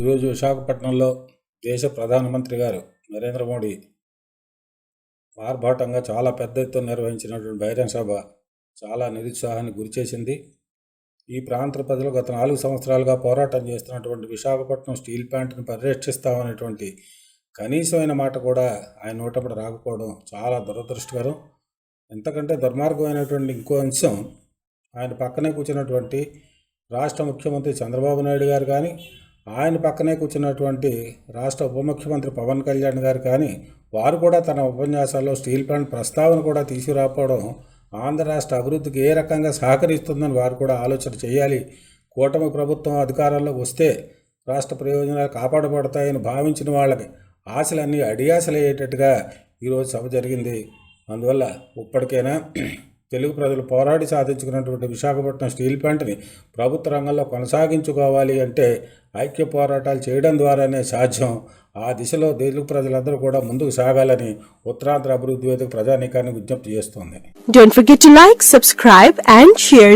ఈరోజు విశాఖపట్నంలో దేశ ప్రధానమంత్రి గారు నరేంద్ర మోడీ ఆర్భాటంగా చాలా పెద్ద ఎత్తున నిర్వహించినటువంటి బహిరంగ సభ చాలా నిరుత్సాహానికి గురిచేసింది ఈ ప్రాంత ప్రజలు గత నాలుగు సంవత్సరాలుగా పోరాటం చేస్తున్నటువంటి విశాఖపట్నం స్టీల్ ప్లాంట్ను పరిరక్షిస్తామనేటువంటి కనీసమైన మాట కూడా ఆయన నోటప్పుడు రాకపోవడం చాలా దురదృష్టకరం. ఎంతకంటే దుర్మార్గమైనటువంటి ఇంకో అంశం ఆయన పక్కనే కూర్చున్నటువంటి రాష్ట్ర ముఖ్యమంత్రి చంద్రబాబు నాయుడు గారు కానీ ఆయన పక్కనే కూర్చున్నటువంటి రాష్ట్ర ఉప ముఖ్యమంత్రి పవన్ కళ్యాణ్ గారు కానీ వారు కూడా తన ఉపన్యాసాల్లో స్టీల్ ప్లాంట్ ప్రస్తావన కూడా తీసుకురాకపోవడం ఆంధ్ర రాష్ట్ర అభివృద్ధికి ఏ రకంగా సహకరిస్తుందని వారు కూడా ఆలోచన చేయాలి. కూటమి ప్రభుత్వం అధికారంలో వస్తే రాష్ట్ర ప్రయోజనాలు కాపాడబడతాయని భావించిన వాళ్ళకి ఆశలన్నీ అడియాశలయ్యేటట్టుగా ఈరోజు సభ జరిగింది. అందువల్ల ఇప్పటికైనా తెలుగు ప్రజలు పోరాడి సాధించుకున్నటువంటి విశాఖపట్నం స్టీల్ ప్లాంట్ని ప్రభుత్వ రంగంలో కొనసాగించుకోవాలి అంటే ఐక్య పోరాటాలు చేయడం ద్వారానే సాధ్యం ఆ దిశలో తెలుగు ప్రజలందరూ కూడా ముందుకు సాగాలని ఉత్తరాంధ్ర అభివృద్ధి వేదిక ప్రజానీకాన్ని విజ్ఞప్తి చేస్తోంది Don't forget to like, subscribe, and share.